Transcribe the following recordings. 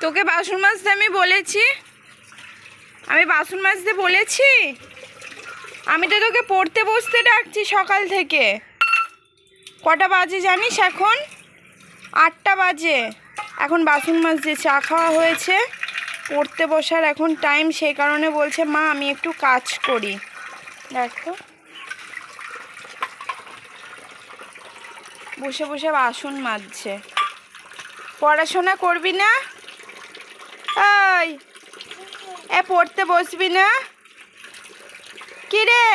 তোকে বাসন মাজতে আমি বলেছি? আমি বাসন মাজতে বলেছি? আমি তো তোকে পড়তে বসতে ডাকছি সকাল থেকে। কটা বাজে জানিস এখন? আটটা বাজে। এখন বাসন মাজতে চা খাওয়া হয়েছে। পড়তে বসার এখন টাইম সেই কারণে বলছে, মা, আমি একটু কাজ করি। দেখো বসে বসে বাসন মাজছে। পড়াশোনা করবি না? এই এ পড়তে বসবি না? কি রে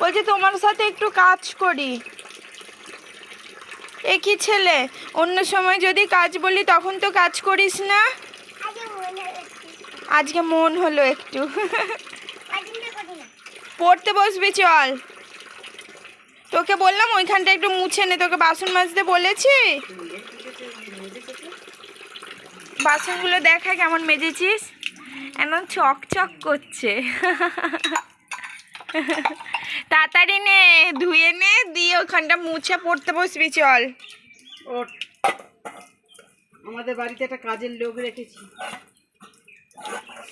বলছি তোমার সাথে একটু কাজ করি। এ কি ছেলে? অন্য সময় যদি কাজ বলি তখন তো কাজ করিস না? আজকে মন হলো একটু। পড়তে বসবি চল। তোকে বললাম ওইখানটা একটু মুছে নে। তোকে বাসন মাজতে বলেছি? বাসনগুলো দেখা কেমন মেজেছিস। একদম চকচক করছে। তাড়াতাড়ি নে, ধুয়ে নে, দিয়ে ওখানটা মুছে পড়তে বসবি, চল। আমাদের বাড়িতে একটা কাজের লোক রেখেছি।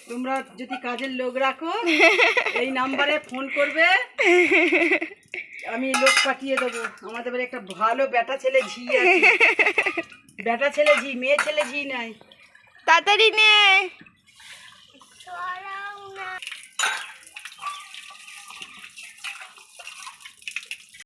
তোমরা যদি কাজের লোক রাখো, এই নাম্বারে ফোন করবে। আমি লোক পাঠিয়ে দেবো। আমাদের বাড়ি একটা ভালো বেটা ছেলে ঝি আছে। বেটা ছেলে ঝি, মেয়ে ছেলে ঝি নাই। তাড়াতাড়ি নে।